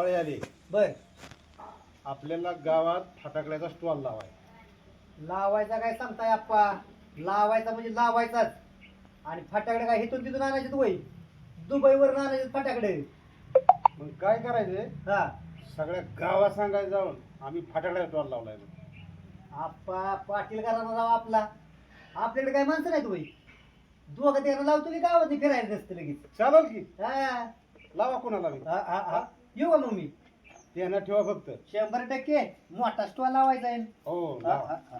पाळी आली बर आपल्याला गावात फटाकड्याचा स्टॉल लावाय. लावायचा काय सांगताय आप्पा? लावायचा म्हणजे लावायचाच. आणि फटाकडे काय इथून तिथून आणायचे वय दुबईवर आणायचे फटाकडे. मग काय करायचे? हा. सगळ्या गावात सांगायचं जाऊन आम्ही फटाकड्याचा स्टॉल लावलाय. आप्पा पाटील घराणा राव आपला. आपल्याकडे काय माणसं नाहीत वय दोघं त्याला लावतो की गावात फिरायला नसतं लगेच. चालेल की. हा. लावा कोणाला बी. हा, हा, हा. येऊ का मग मी? त्यांना ठेवा फक्त. शंभर टक्के. मोठा स्टॉल लावायचा आहे. हो हा, लावा. हा, हा.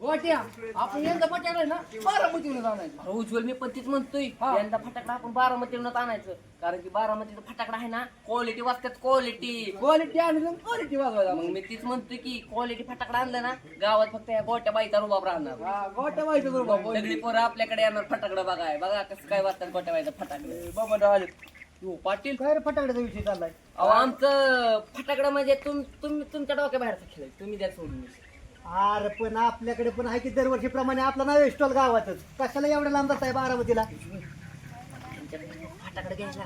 वाट्या आपण यंदा फटाकडा ना अरे उज्ज्वल मी पण तीच म्हणतोय. हा. यंदा फटाकडा आपण बारामतीवरच आणायचं. कारण की बारामतीचा फटाकडा आहे ना क्वालिटी वाजतात क्वालिटी क्वालिटी आणली क्वालिटी वाजवायला मग मी तीच म्हणतोय की क्वालिटी फटाकडा आणलं ना गावात फक्त या गोट्या बाईचा रुबाब राहणार. हा गोट्या व्हायचं बरोबर बाबा सगळी पोरं आपल्याकडे येणार फटाकडा बघाय. बघा कसं काय वाजतात गोट्या बाईचा फटाकडे. बाबा आले हो पाटील. काय रे फटाकड्याचा विषय चाललाय? अहो आमचं फटाकडा म्हणजे तुम तुम्ही तुमच्या डोक्या बाहेरचा खेळ तुम्ही द्या सोडून अरे पण आपल्याकडे पण आहे की दरवर्षीप्रमाणे आपला नाव स्टॉल गावातच. कशाला एवढ्या लांब जात आहे बारामतीला? तुमच्याकडे फटाकडा घ्यायला.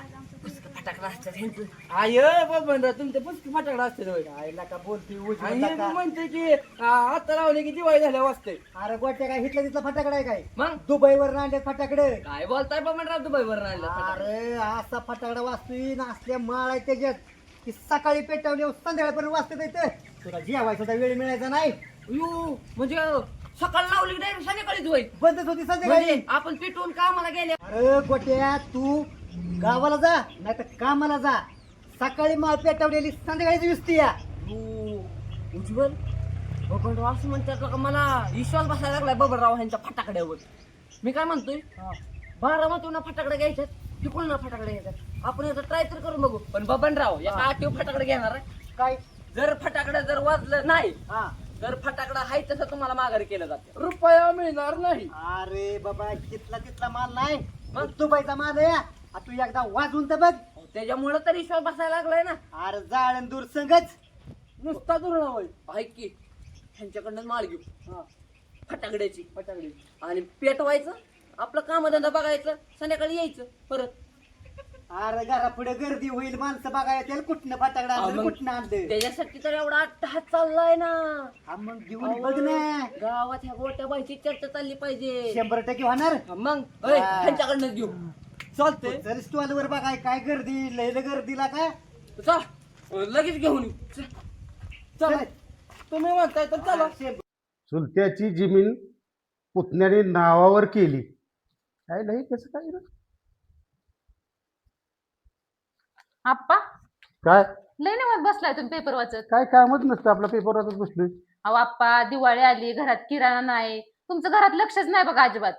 फटाकडा असतात ह्यांचं. आय बाबा तुमच्या पुस्तक फटाकडा असते होय. आईला का बोलती आणि उजवून हे टाका. म्हणते की आ, आता लावले की दिवाळी झाल्या वाजते. अरे गोट्या काय हिटला तिथला फटाकडा आहे काय? मग? दुबईवर फटाकडे. काय बोलताय बाबा दुबईवर फटाकडा. अरे असा फटाकडा वाचतोय ना असल्या माळ आहे त्याच्यात. की सकाळी पेटवले संध्याकाळपर्यंत वाचते येतं तुला जेवायचा सुद्धा वेळ मिळायचा नाही. अयो म्हणजे सकाळ लावली नाही संध्याकाळीच होईल बंदच होती संध्याकाळी. म्हणजे आपण पेटवून कामाला गेले अरे गोट्या तू गावाला जा नाही तर कामाला जा. सकाळी माळ पेटवलेली संध्याकाळीच विसती या. हो, उज्ज्वल. बबनराव असं म्हणतात का मला विश्वास बसायला लागलाय बबनराव ह्यांच्या फटाकड्यावर. मी काय म्हणतोय? बारामतीहून फटाकडे घ्यायच्यात तिकडून ना फटाकडे घ्यायच्यात आपण याचा ट्राय तर करून बघू. पण बबनराव या आठव फटाकडे घेणार आहे. काय? जर फटाकडे जर वाजलं नाही हा. तर फटाकडा आहे तसं तुम्हाला माघारी केलं जातं. रुपया मिळणार नाही. अरे बाबा तिथला तिथला माल नाही. मग? मग? दुबईचा माल आहे. आ, तू एकदा वाजून तर बघ. त्याच्यामुळे तर विश्वास बसायला लागलाय ना. अरे जाळण दूर संगच. नुसता दुरणा होय. ऐक की ह्यांच्याकडनं माल घेऊ. हा. फटाकड्याची. फटाकडे. आणि पेटवायचं आपलं कामधंदा बघायचं संध्याकाळी यायचं परत. अरे घरा पुढे गर्दी होईल माणसं बघायला येतील कुठनं फटाकडा आणलं मग- कुठनं आणलं? त्याच्यासाठी तर एवढा अट्टहास चाललाय ना. हा मग घेऊन बघ ना. गावात ह्या गोट्या बाईची चर्चा चालली पाहिजे. शंभर टक्के होणार. मग अय, हा. ह्यांच्याकडनंच घेऊ. चालते जर स्टॉल वर बघाय काय गर्दी लय गर्दीला का? चल. लगेच घेऊन येऊ. चल. चला. तुम्ही म्हणताय तर चला. चुलत्याची जमीन पुतण्याने नावावर केली. काय नाही कसं काय रे? आप्पा? काय? लय ना मग बसलाय तुम्ही पेपर वाचत. काय कामच नसतं आपल्या पेपरवरच बसलोय. अहो आप्पा दिवाळी आली घरात किराणा नाही. तुमचं घरात लक्षच नाही बघा अजिबात.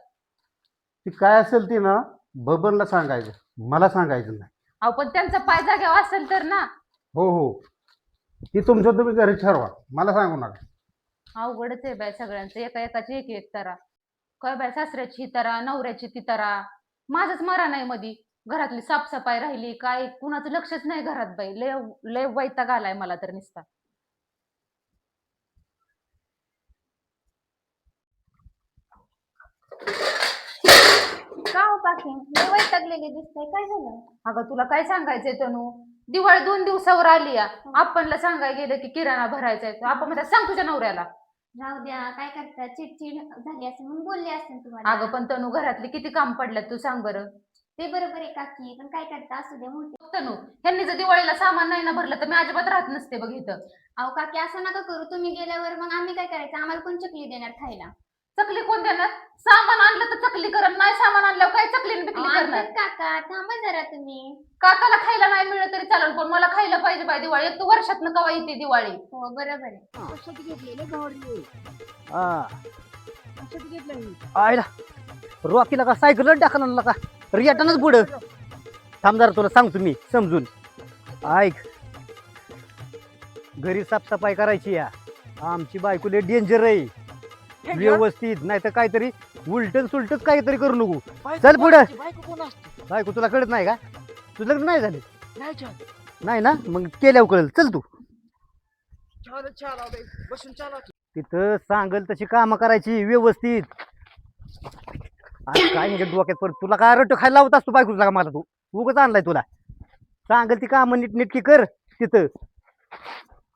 ती काय असेल ती ना बबनला सांगायचं. मला सांगायचं नाही. अहो पण त्यांचा पाय जाग्यावर असेल तर ना. हो हो. ती तुमचं तुम्ही घरी ठरवा. मला सांगू नका. अवघडच आहे बाय सगळ्यांचं. एका एकाची एक एक तरा. काय बाय सासऱ्याची ही तरा नवऱ्याची ती तरा. माझंच मरा नाही मधी. घरातली साफसफाई राहिली काय? कुणाचं लक्षच नाही घरात बाई. लय लय वैताग आलाय मला तर नुसता. का हो लय वैतागलेले दिसतंय काय झालं? अगं तुला काय सांगायचंय तनू? दिवाळी दोन दिवसावर आली या. आपणला सांगायला गेलं की किराणा भरायचा आहे. आपण म्हणतात सांग तुझ्या नवऱ्याला. राहू द्या. काय करता चिडचिड झाली असेल म्हणून बोलले असेल तुम्हाला. अगं पण तनू घरातली किती काम पडल्यात तू सांग बरं. ते बरोबर आहे काकी पण काय करता? असू द्या मोठे. तनू ह्यांनी जर दिवाळीला सामान नाही ना भरलं तर मी अजिबात राहत नसते बघ इथं. अहो काकी असं नका करू. तुम्ही गेल्यावर मग आम्ही काय करायचं? आम्हाला कोण चकली देणार खायला? चकली कोण देणार? सामान आणलं तर चकली करत नाही सामान आणल्यावर काय चकली बिकली करणार? काका थांबा जरा तुम्ही. काकाला खायला नाही मिळलं तरी चालेल पण मला खायला पाहिजे बाय दिवाळी. एक तर वर्षात कवा येते दिवाळी. हो बरोबर आहे. आयला. रॉकीला का सायकल टाकला का? रियाटानच पुढं थांब जरा तुला सांगतो मी समजून. ऐक. घरी साफसफाई करायची या. आमची बायको लय डेंजर आहे. व्यवस्थित नाही तर काहीतरी उलट सुलटच काहीतरी करू नको. चल पुढं. बायको तुला कळत नाही का? तुझं लग्न नाही झाले? नाही ना? मग केल्यावर कळेल. चल तू. बसून तिथं सांगल तशी कामं करायची व्यवस्थित. अरे काय म्हणजे डोक्यात परत तुला काय रट्ट खायला लावत असतो बायको तुला मला तू? उगच आणलाय तुला. सांगल ती कामं नीट नीटकी कर तिथं.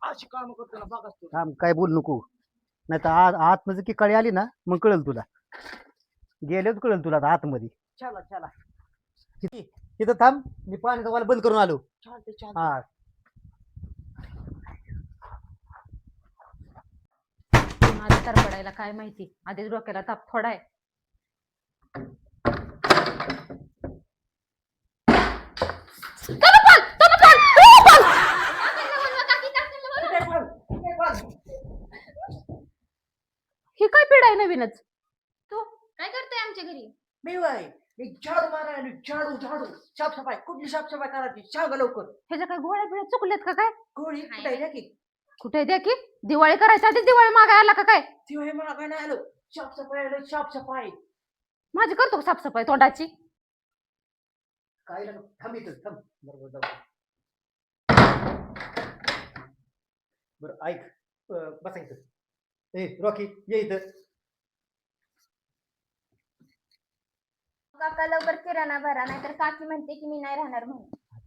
अशी काम बघा तू. थांब काय बोल नको. नाही तर आत आतमध्ये की कळी आली ना मग कळेल तुला. गेल्यावर कळेल तुला आता आतमध्ये. चला चला. तिथे- तिथं थांब मी पाण्याचा वाला बंद करून आलो. चालते चालते हा. माझं तर पडायला काय माहिती? आधीच डोक्याला ताप थोडा आहे काय पिढ आहे नवीनच. तू काय करतोय आमच्या घरी? मी वय. मी झाडू मारायला झाडू झाडू. साफसफाई. कुठली साफसफाई करायची? सांगा लवकर. ह्याच्या काय गोळ्या बिळ्या चुकल्यात का काय? गोळी हाय. कुठे आहे? की. कुठे द्या की? दिवाळी करायच्या आधीच दिवाळी मागाय आला का काय? मला काय नाही आलं. साफसफाई आलं साफसफाई. माझी करतो का साफसफाई तोंडाची? काय लागलं? थांब इथं थांब. बरोबर जाऊ. बरं ऐक. अं, बसा इथं. ए रॉकी ये इथं. काका लवकर किराणा भरा नाहीतर काकी म्हणते की मी नाही राहणार म्हणून.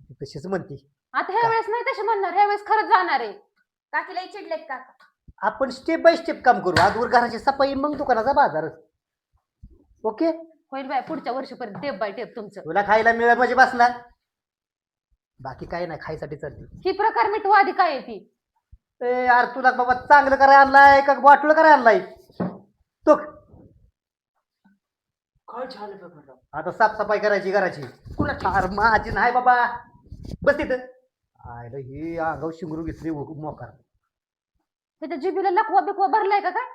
ती तशीच म्हणते. आता ह्या वेळेस नाही तशी म्हणणार ह्या वेळेस खरंच जाणार आहे. काकीला चिडलेत काका. आपण स्टेप बाय स्टेप काम करू. आजवर घराची सफाई मग दुकानाचा बाजार. ओके? होईल बाय पुढच्या वर्षीपर्यंत टेप बाय टेप तुमचं. तुला खायला मिळेल म्हणजे बसला. बाकी काय नाही खायसाठी चालते ही प्रकार मिटवा आधी काय आहे ती? ए यार तुला बाबा चांगलं करायला आणलाय का? वाटलं करायला आणलाय? तो काय झालं बघा आता साफसफाई करायची घराची. कुणाची? अरे माझी नाही बाबा. बस तिथं आयला ही आगाव शिंगरू घेतली मोकार. त्याच्या जिबीला लकवा बिकवा भरलाय का काय?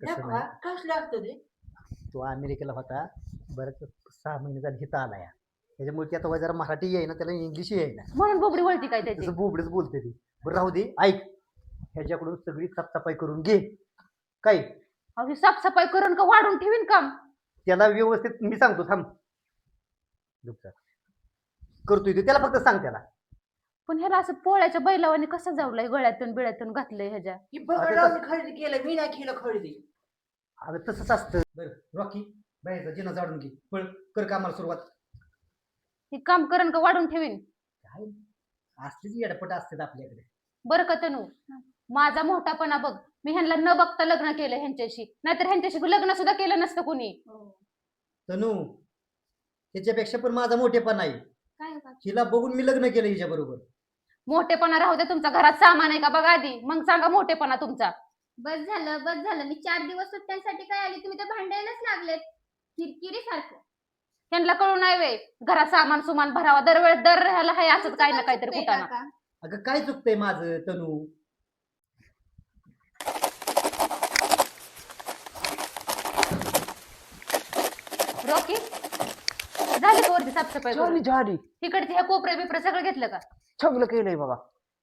तसं नाही. कसलं असतं ते? तो अमेरिकेला होता. बरंच सहा महिने झाले हिथं आला या. त्याच्यामुळे ते आता जरा मराठी येईना त्याला इंग्लिश येईना. म्हणून बोबडी वळती काय त्याची? तसं बोबडच बोलते ती. बरं राहू दे ऐक. ह्याच्याकडून सगळी साफसफाई करून घे. काय? अहो, ही साफसफाई करून का वाढून ठेवीन काम? त्याला व्यवस्थित मी सांगतो थांब. करतोय तो त्याला फक्त सांग त्याला. पण ह्याला असं पोळ्याच्या बैलावाने कसं जावलंय गळ्यातून बिळ्यातून घातलंय ह्याच्या? ही बघा खरेदी केलं मी नाही केलं खरेदी. अगं तसंच असतं. बरं रॉकी बाहेरचा जिना जाडून घे. पळ कर कामाला सुरुवात. हे काम करण का वाढून ठेवीन? काय? असलीच येडपट असतात आपल्याकडे. बरं का तनू? माझा मोठापणा बघ. मी ह्यांना न बघता लग्न केलं ह्यांच्याशी. नाहीतर ह्यांच्याशी लग्न सुद्धा केलं नसतं कुणी. तनू त्याच्यापेक्षा पण माझा मोठेपणा आहे. काय हो? हिला बघून मी लग्न केलं हिच्या बरोबर. मोठेपणा राहू दे तुमच्या घरात सामान आहे का बघा आधी. मग सांगा मोठेपणा तुमचा. बस झालं बस झालं. मी चार दिवस सुट्ट्यांसाठी काय आली? तुम्ही तर भांडायलाच लागलेत. किरकिरी सारखं ह्यांना कळू नाही वे घरात सामान सुमान भरावा. दरवेळेस दर ह्याला हाय असंच काही ना काहीतरी. अगं काय चुकतंय माझं तनू रॉकी झाली का वरती साफसफाई झाली करून? झाली. तिकडचे ह्या कोपरे बिपरे सगळं घेतलं का? सगळं केलंय बघा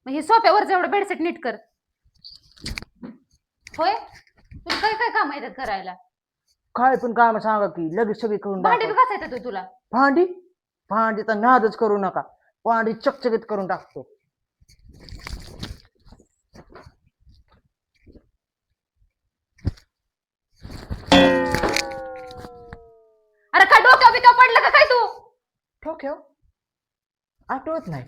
मग हे सोप्यावरचं एवढं बेडसेट नीट कर. होय? तुला काय काय काम येतात करायला? काय पण काम सांगा की लगेच सगळी करून भांडी बी दाखवा. घासायचं येतं तुला? भांडी? भांडीचा नादच करू नका. भांडी चकचकीत करून टाकतो अरे काय डोक्या बिक्या पडलं का काय तू ठोक्यो आठवत नाही.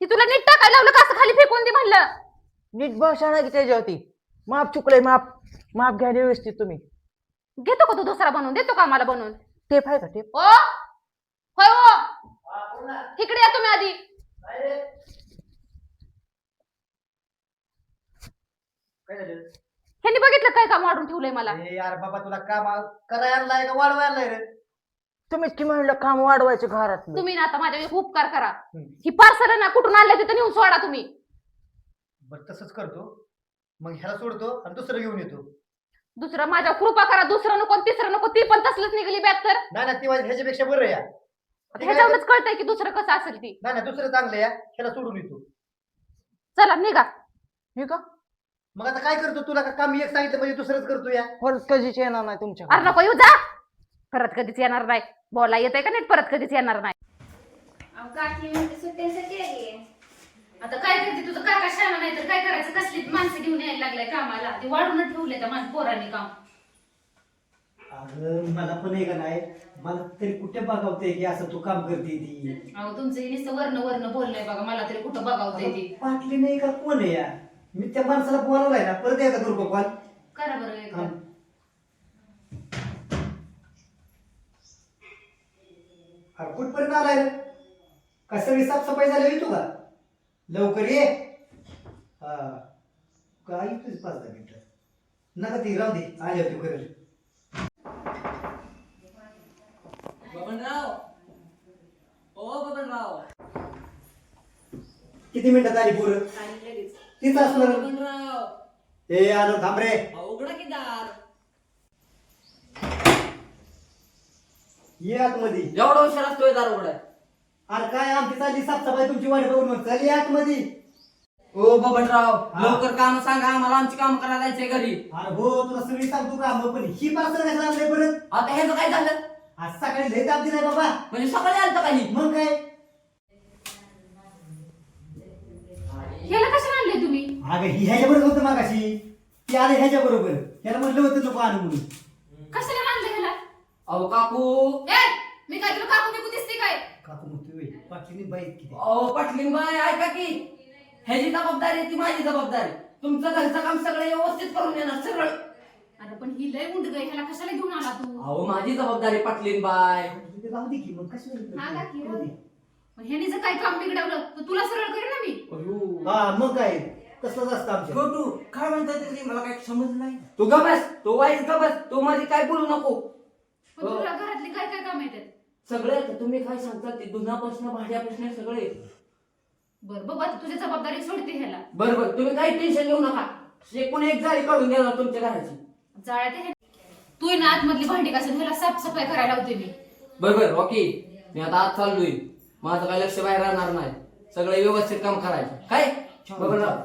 ती तुला नीट टाकायला लावलं का? असं खाली फेकून दे म्हणलं. नीट भाषा की त्याच्यावरती माप चुकलंय माप. माप घ्यायला व्यवस्थित तुम्ही. घेतो का तू दुसरा बनवून? देतो का आम्हाला बनवून? टेप आहे का टेप? ओ! होय ओ इकडे या तुम्ही आधी. काय झालं? ह्यांनी बघितलं काय काम वाढून ठेवलंय मला? ए यार बाबा तुला काम करायला आणलाय का? वाढवायला आणलाय रे. तुम्हीच की म्हणलं काम वाढवायचं घरात तुम्ही ना आता माझ्या उपकार करा. ही पार्सल ना कुठून आणलं तिथं नेऊन सोडा तुम्ही. बरं तसंच करतो. मग ह्याला सोडतो आणि दुसरं घेऊन येतो. दुसरं माझ्या कृपा करा दुसरं नको तिसरं नको ती पण तसलंच निघली बॅग तर. नाही ना ती माझ्या ह्याच्यापेक्षा बरं आहे या. आता ह्याच्यावरच कळतंय की दुसरं कसं असेल ती. नाही ना दुसरं चांगलं या. ह्याला सोडून येतो. चला निघा. हे का? मग आता काय करतो तुला? का काम एक सांगितलं म्हणजे दुसरंच करतो या. परत कधीच येणार नाही तुमच्या अरे नको येऊ जा. परत कधीच येणार नाही. बोला येतंय का नीट? परत कधीच येणार नाही. अहो, काकी सुट्ट्यांसाठी आली आता काय करते तुझं काय कशा नाही तर काय करायचं? कसली माणसं घेऊन यायला लागलाय कामाला? ते वाढून ठेवले त्या माझ्या पोरांनी काम. अगं मला पण आहे का नाही? मला तरी कुठे बघावतंय की असं तू काम करते ती? अहो तुमचं हे नुसतं वर्ण वर्ण बोललंय बघा. मला तरी कुठं बघावतंय ते? पाटली नाही का? कोण आहे या? मी त्या माणसाला बोलावलाय ना. परत एकदा करू का कॉल करा बरं एकदा. अरे कुठपर्यंत आलाय रे? का सगळी साफसफाई झाली होती तू का लवकर ये. हा. काय तुझी पाच दहा मिनिटं. नका ती राहू दे. आले होते करेल बबनराव. ओ बबनराव. किती मिनिटात आली पोरं? लगेच. तीच असणार. बबनराव. ए आलो थांब रे. उघडा की दार? ये आतमध्ये. एवढा हुशार असतोय दार उघडाय अरे काय आमची चालली? साफसफाई तुमची वाट बघून मग चालली आतमध्ये. ओ बबनराव हा? लवकर काम सांगा. आम्हाला आमची काम करायला जायचंय घरी. अरे हो तुला सगळी सांगतो का मग पण ही पार्सल कशाला आणलंय परत? आता ह्याचं काय झालं? आज सकाळी लय ताप दिलाय बाबा. म्हणजे सकाळी आलतं काही मग काय? ह्याला कशाला आणले तुम्ही? अगं ही ह्याच्या बरोबर होतं मागाशी. ती आले ह्याच्या बरोबर त्याला म्हणलं होतं नको आणू म्हणून. कशाला अहो काकू. ए मी काय तुला काकू बिकू दिसते काय? काकू म्हणतोय "ओय, पाटलीने बाईत किती? अहो पाटलीन बाय ऐका की. ह्याची जबाबदारी आहे ती माझी जबाबदारी. तुमचं घरचं काम सगळं व्यवस्थित करून देणार सगळं अरे पण ही लय उंड गई ह्याला कशाला घेऊन आला तू? अहो माझी जबाबदारी पाटलीन बाय. ते राहू दे की मग कशाला हा, काकी, राहू दे. पण ह्याने जर काही काम बिघडवलं तर तुला सरळ करेन ना मी. हा मग काय? तसंच असतं आमच्या छोटू काय म्हणताय ते मला काही समजलं नाही. तू गबस तू वाईस गबस तू माझी काय बोलू नको. पण हो. तुला घरातली काय काय काम येतात? सगळे येतं. तुम्ही काय सांगता? ते दुधापासून भाज्यापासून सगळे येतं. बरं बाबा आता तुझी जबाबदारी सोडते ह्याला. बरं बरं. तुम्ही काही टेन्शन घेऊ नका. एकूण एक जाळी काढून देणार तुमच्या घराची. जाळ्यात हे तू आहे ना आतमधली भांडी घासून ह्याला साफसफाई करायला होते मी. बरं बरं. ओके. मी आता आज चाललोय. माझं काय लक्ष बाहेर राहणार नाही. सगळं व्यवस्थित काम करायचं. काय? बरोबर ना?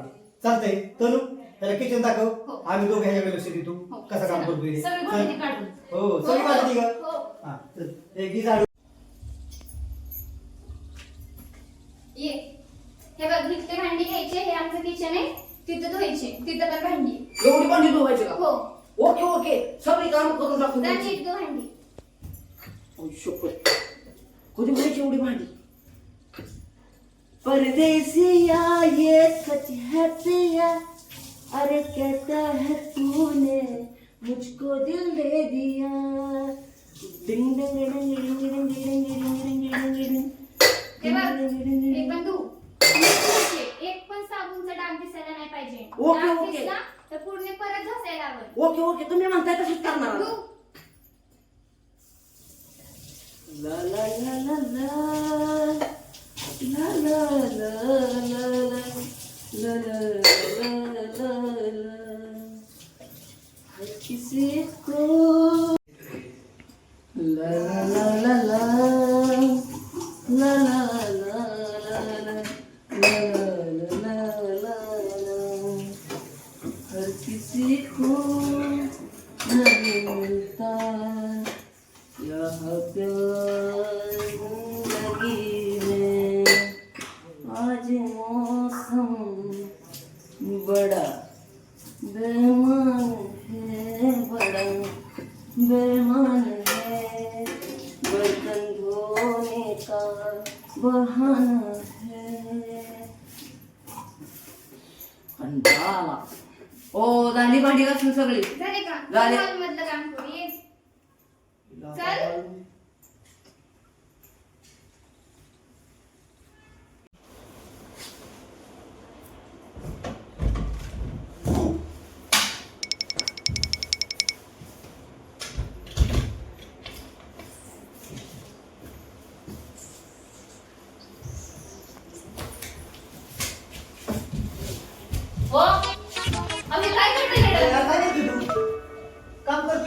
चालतंय. तनु त्याला किचन दाखव. हो. आम्ही दोघं ह्याच्या लक्ष देतो हो, कसं काम चला. करतोय. सगळी चल. भांडी काढून. हो सगळी माझी ग हो. हा चल. एक ही झाडू. ये. हे बघ इथले भांडी घ्यायचे हे आमचं किचन आहे. तिथं धुवायचे तिथं पण भांडी. एवढी भांडी धुवायची का? हो. Okay okay. सगळी काम करून टाकून द्यायची. नीट भांडी. ओ, शपथ. कधी म्हणायची एवढी भांडी? परदेसिया ये सच है पिया अरे कहता है तूने मुझको दिल दे दिया डिंग डिंग डिंग डिंग डिंग डिंग डिंग डिंग डिंग हे हे नीट धुवायचे. एक पण साबूनचा डाग दिसायला नाही पाहिजे ओके, डाग ओके. दिसला तर पूर्ण परत घासायला लागल ओके ओके तुम्ही म्हणताय तसंच करणार धु. ला ला ला ला ला ला ला ला ला ला ला ला ला ला हर Secret. La la la la la.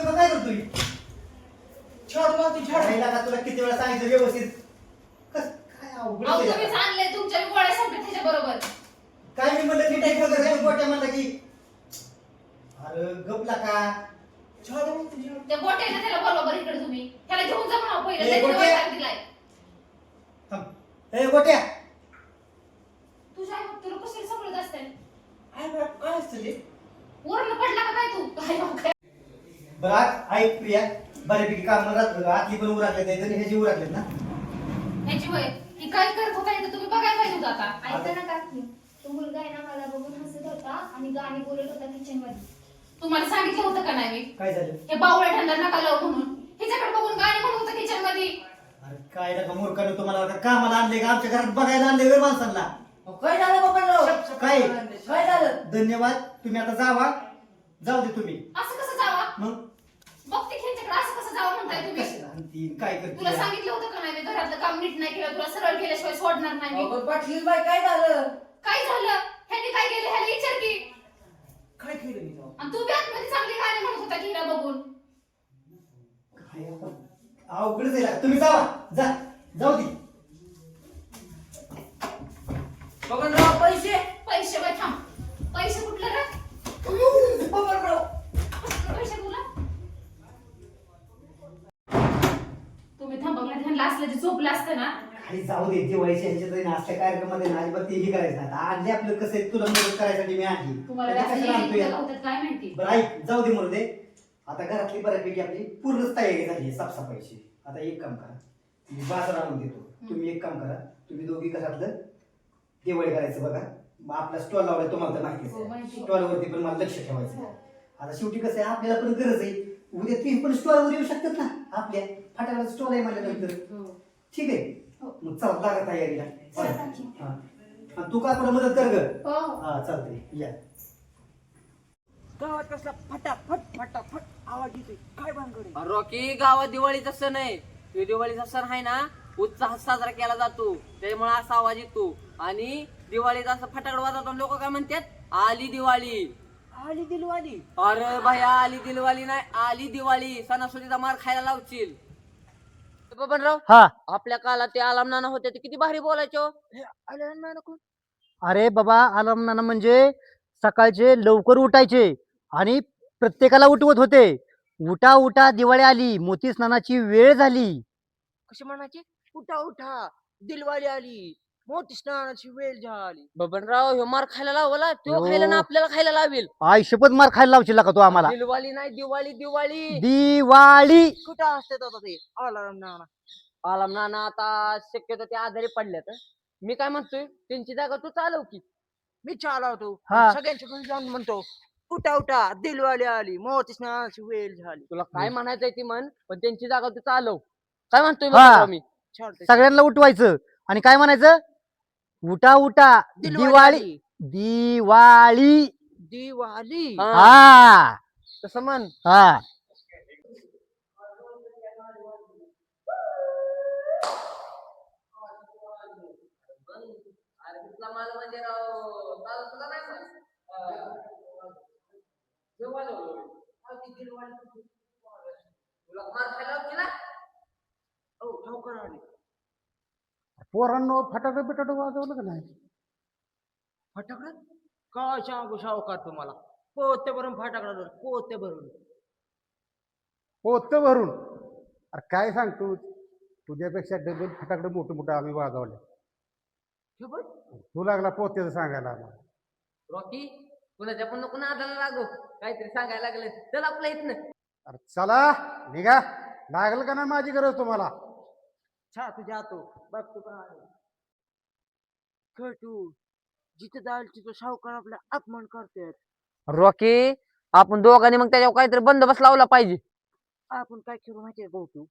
का काय करतोय? मारते राहिला का तुला किती वेळा सांगितलं व्यवस्थित? कस काय अवघड अहो आहे तुम्ही आता. आणले तुमच्या गोळ्या संपल्या त्याच्या बरोबर. काय मी म्हणलं की? टाईप वगैरे गोट्या म्हणला की अरे गपला का? झाडू मारते झाडू त्या गोट्याला त्याला बोलवा बरं इकडे तुम्ही. त्याला घेऊन जा म्हणा पहिलं ए, त्याच्या गोट्या. वैताग दिलाय थांब. ए गोट्या! तुझ्या आई तुला काय काय असतं ते? वरण पडला का काय तू? काय बाप काय? बघ ऐक प्रिया बऱ्यापैकी काम आतली पण उराकले ते आणि ह्याची उराकलेत ना. ह्याची वय ही काय करत होता तर तुम्ही बघायला पाहिजे होतं आता. ऐका ना काकी तो मुलगा आहे ना मला बघून हसत होता आणि गाणी बोलत होता किचनमध्ये तुम्हाला सांगितलं होतं का नाही मी? काय झालं? हे बावळ्या ठंडा नका लावू म्हणून? हिच्याकडे बघून गाणी म्हणत होतं किचनमध्ये अरे काय नका मूर्खाने तुम्हाला का कामाला आणले का? आमच्या घरात बघायला आणले वेळ माणसांना. अहो, काय झालं बबनराव काय? काय झालं? धन्यवाद तुम्ही आता जावा. जाऊ दे तुम्ही. असं कसं जावा? मग? बघते की ह्यांच्याकडे असं कसं जावं म्हणताय तुम्ही? कशाला? आणतील काय तुला सांगितलं होतं का नाही? मी घरातलं काम नीट नाही केलं तुला सरळ केल्याशिवाय सोडणार नाही मी. पाटील बाई काय झालं? काय झालं? ह्यांनी काय केलं? ह्याला विचार की. काय केलं मी? आणि तू बी आतमध्ये चांगली गाणी म्हणत होता की हिला बघून. काय आपण- अवघडच आहे तुम्ही जावा. जा. जाऊ दे. बबनराव पैसे? पैसे बाय थांब. पैसे कुठलं रे? बबनराव कुठलं पैसे तुला तुम्ही ह्यांना असलं जे झोपलं असतं ना. काही जाऊ दे दिवाळीच्या ह्याच्यात ना असल्या कार्यक्रमामध्ये ना अजिबात तेही करायचं नाही. आता आणले आपलं कसं आहे तुला मदत करायसाठी मी आणली तुम्हाला कशाला आणतोय? होतात काय माहिती? बरं ऐक जाऊ दे म्हणू दे आता घरातली बऱ्यापैकी आपली पूर्णच तयारी झाली आहे साफसफाईची. आता एक काम करा. मी बाजार आणून देतो. तुम्ही एक काम करा. तुम्ही दोघी घरातलं दिवाळी करायचं बघा. मग आपला स्टॉल लावलाय तुम्हाला तर हो, माहितीच माहिती. आहे स्टॉलवरती पण मला लक्ष ठेवायचं हो. आता शेवटी कसं आहे आपल्याला पण गरज आहे. उद्या ती पण स्टॉलवर येऊ शकतात ना आपल्या. फाटाला स्टॉल आहे म्हणल्यानंतर ठीक आहे. हो. मग चला लागा तयारीला. हा. आणि तू का मदत कर ग? हो. हा चालतंय. या. गावात कसला फटाफट फटाफट आवाज येतोय. काय भानगड आहे? रॉकी गावात दिवाळीचा सण आहे. तो दिवाळीचा सण आहे ना उत्साहात साजरा केला जातो. त्यामुळे असा आवाज येतो. आणि दिवाळीचा असं फटाकड वाजवतो. लोक काय म्हणतात? आली दिवाळी. आली दिलवाली. अरे भया आली दिवाळी नाही. आली दिवाळी. सणासुदीचा मार खायला लावशील. बबनराव हा. आपल्या काळात ते आलाम नाना होते ते किती भारी बोलायचो आले ना नको अरे बाबा आलम नाना म्हणजे सकाळचे लवकर उठायचे आणि प्रत्येकाला उठवत होते. उठा उठा दिवाळी आली मोती स्नानाची वेळ झाली. कशी म्हणायचे? उठा उठा दिलवाली आली. मोठी स्नानाची वेळ झाली. बबनराव ह्यो मार खायला लावला तो हो. खायला ना आपल्याला खायला लावेल. आयुष्यपत मार खायला लावशील का तो आम्हाला? दिवाळी नाही दिवाळी दिवाळी. दिवाळी! कुठं असते आता ते? अलाराम नाना. आलाम नाना आता शक्यतो ते आजारी पडल्यात मी काय म्हणतोय त्यांची जागा तू चालव की. मी चालवतो. हा. सगळ्यांच्या घरी जाऊन म्हणतो उठा उठा दिलवाली आली मोठी स्नानाची वेळ झाली. तुला काय म्हणायचंय ती म्हण पण त्यांची जागा तू चालव. काय म्हणतोय हा. बबनराव मी? चालतंय. सगळ्यांना उठवायचं. आणि काय म्हणायचं? उठा उठा दिवाळी आली. दिवाळी दिवाळी हा, हा तसं म्हण हा हो, लवकर आली पोरांनो फटाके बिटाटे वाजवलं का नाही? फटाकडा? काय सांगू सावकार तुम्हाला? पोते भरून फटाकडा पोते भरून. पोत भरून? अरे काय सांगतो तुझ्यापेक्षा डबल फटाकडे मोठे मोठे आम्ही वाजवले. तू लागला पोत्याचं सांगायला आम्हाला रॉकी कुणाच्या पण नको नादाला लागो. काहीतरी सांगायला लागले. चल आपल्या इथनं. अरे चला निघा. लागलं का नाही माझी गरज तुम्हाला? छा तुझ्या आतो बघ तू काय खटू जिथे जाईल तिथं सावकार आपला अपमान करतात रॉकी आपण दोघांनी मग त्याच्यावर काहीतरी बंदोबस्त लावला पाहिजे. आपण काय करू माहितीये भाऊ तू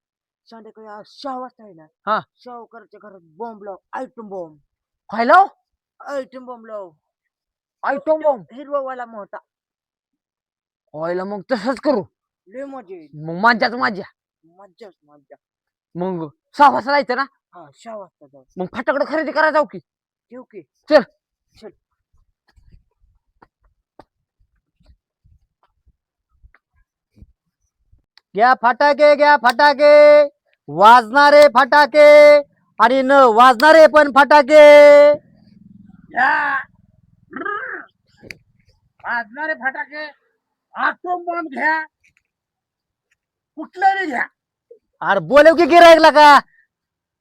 संध्याकाळी आज सहा वाजता आहे ना हा. सावकाराच्या घरात बॉम्ब लाव आयटम बॉम्ब खायला आयटम बॉम्ब लाव. आयटम बॉम्ब हिरवावाला मोठा. व्हायला मग तसंच करू. लय मजा येईल. मग माझ्याच माझ्या मज्जाच मज्जा. मग सहा वाजता जायचं ना? हा सहा वाजता जाऊ. मग फटाकडे खरेदी करायला जाऊ की. ठेव की? चल. चल. घ्या फटाके घ्या फटाके. वाजणारे फटाके आणि न वाजणारे पण फटाके. वाजणारे फटाके. आटोम बॉम्ब घ्या. कुठलं घ्या. अरे बोलव की गिरायकला का?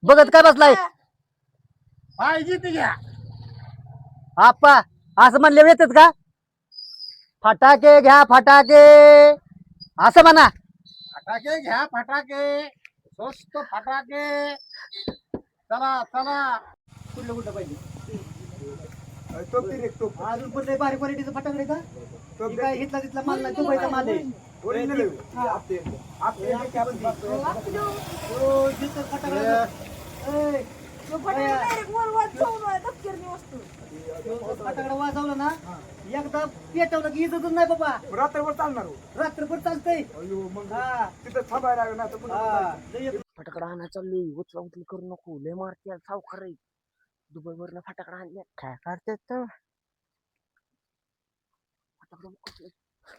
बघत काय बसलाय? पाहिजे ते घ्या. आप्पा असं म्हणले येतात का? फटाके घ्या फटाके. असं म्हणा. फटाके घ्या फटाके. स्वस्त फटाके. चला चला. कुठलं कुठलं पाहिजे? अजून पण लय भारी क्वालिटीचं फटाकडे का? काय घेतला तिथला माल नाही दुबईचा माल आहे. फटाकडा वाजवलं ना एकदा पेटवलं की इजतच नाही बाबा रात्रभर चालणार रात्रभर चालतंय हा, तिथं थांबायला लागलं ना तर पुन्हा फटाकडा आणा चाललोय उचला उचली करू नको लय मारते सावकार दुबई वरनं फटाकडा आणल्या काय करतात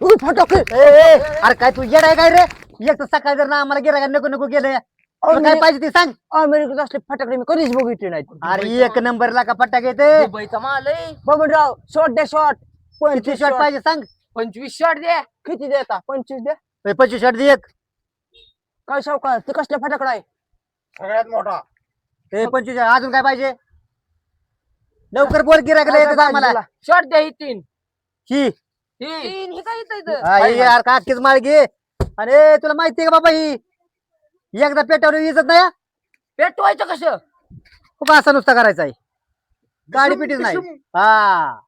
तर फटाके अरे काय तू येड आहे काय रे? एक तर सकाळी जर ना आम्हाला गिरायला नको नको गेलं काय पाहिजे ते सांग. अमेरिकेत असले फटाकडे मी कधीच बघितले नाहीत अरे एक नंबरला का फटाके येते. दुबईचा माल आहे. बबनराव शॉट द्या शॉट पंचवीस शॉट पाहिजे सांग. पंचवीस शॉट द्या किती देता पंचवीस द्या पंचवीस शॉट दे एक. काय सावकार ते कसला फटाकडा आहे? सगळ्यात मोठा. ए पंचवीस अजून काय पाहिजे? लवकर बोल गिरायला येते आम्हाला. शॉट द्या ही तीन. ही. हे काय हा, ही यार का अख्खीच माळ घे. अरे तुला माहिती आहे का बाबा ही? एकदा पेटावर इजत नाही हा? पेटवायचं कसं? खूप असा नुसता करायचा आहे. गाडी पिटीच नाही. हा.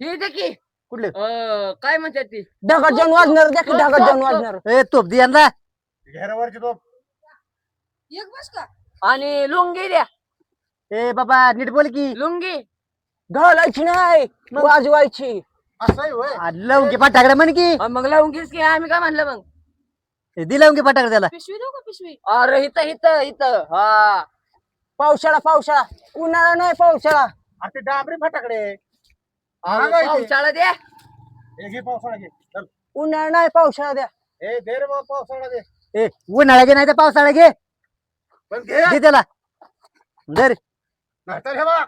हे दे की. कुठले? अं, काय म्हणतात ती? ढगात जाऊन वाजणार द्या की ढगात जाऊन वाजणार. ए तोप दे यांना. घेरावरची तो आणि लुंगी द्या. ए बाबा नीट बोल की. लुंगी. घालायची नाही वाजवायची. असं होय लावून घे फटाकडे म्हण की. अं, मग लुंगीच की आम्ही काय म्हणलं मग? ए, दे लावून घे फटाकडे त्याला. पिशवी देऊ का पिशवी? अरे इथं इथं इथं. हा. पावसाळा पावसाळा उन्हाळा नाही पावसाळा अरे ते डांबरी फटाकडे. पावसाळा द्या. हे घे पावसाळा घे. चल. उन्हाळा नाही पावसाळा द्या. ए दे रे बाबा पावसाळा दे. ए उन्हाळा घे नाही तर पावसाळा घे. पण घे. दे त्याला. धर. नाहीतर हे बघ.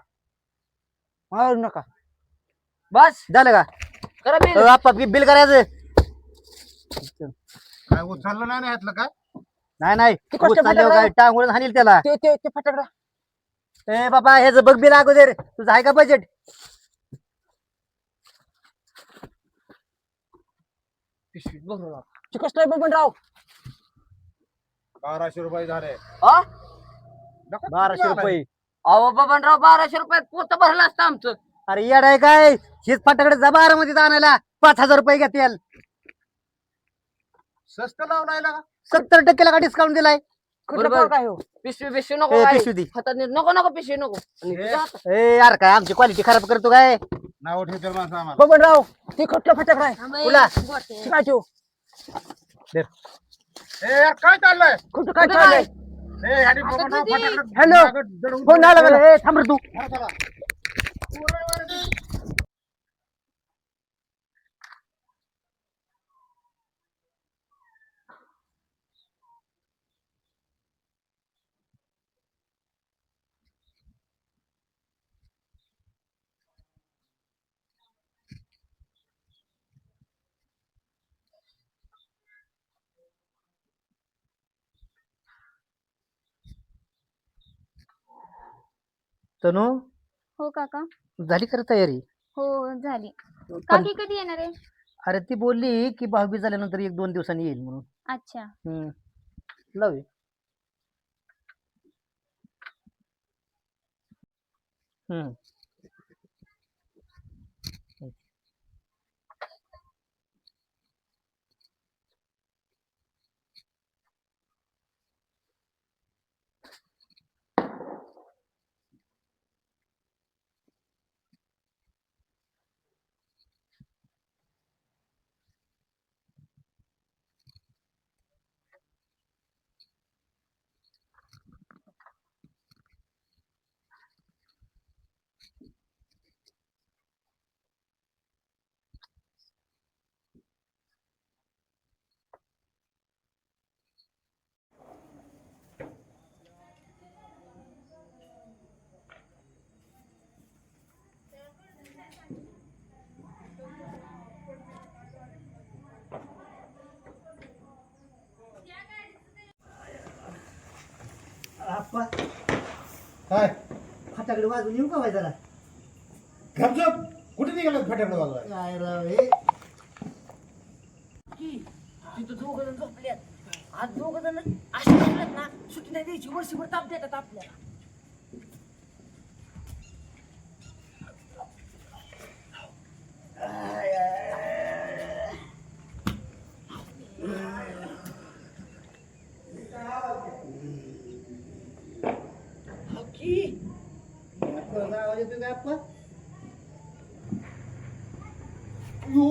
मारू नका. बस. झालं का? करा बिल. अ, आप्पा बि- बिल करायचं. काय उचललं नाही ना ह्यातलं काय? नाही नाही. ते कष्ट उचलल्यावर फटाकडा. काय? टांगून हानील त्याला. ते ते ते फटाकडा ए बाबा ह्याचं बघ बिल अगोदर. तुझं आहे का बजेट पिशवीत बघू कसलं आहे बबनराव बाराशे रुपये झाले. हा बाराशे? रुपये. अहो बबनराव बाराशे रुपयात पोत भरलं असतं आमचं. अरे येड आहे काय? हेच फटाकडे जा बारामध्ये आणायला पाच हजार रुपये घेतील. स्वस्त का सत्तर टक्केला का डिस्काउंट दिलाय? बरोबर. काय हो? पिशवी पिशवी नको ए, काय. पिशवी दे. हातात नीट नको नको पिशवी नको. आणि ए. तुझ्या हातात- ए यार काय आमची क्वालिटी खराब करतो काय? नाव ठेवतील माणसं आम्हाला. बबनराव ते खटलं फटाकडा आहे. तुला ते काय ठेवू. ए यार काय चाललंय? कुठं काय चाललंय? ए ह्यानी बघा फटाकडे हॅलो. मागं दडवून फोन आला मला. ए, थांब रे तू. चला. तनू हो काका. झाली खरं तयारी? हो झाली. काकी कधी येणार आहे? अरे ती बोलली की भाऊबीज झाल्यानंतर एक दोन दिवसांनी येईल म्हणून. अच्छा. हम्म. हम्म. काय? फटाकडे वाजून येऊ का जरा? गपचूप. कुठे निघाला फटाकडे वाजवाय काय राव हे तिथं दोघ जण झोपल्यात आज दोघ जण असे झोपल्यात ना सुट्टी नाही द्यायची वर्षभर ताप देतात आपल्याला. हो की? आवाज येतोय काय आपला यो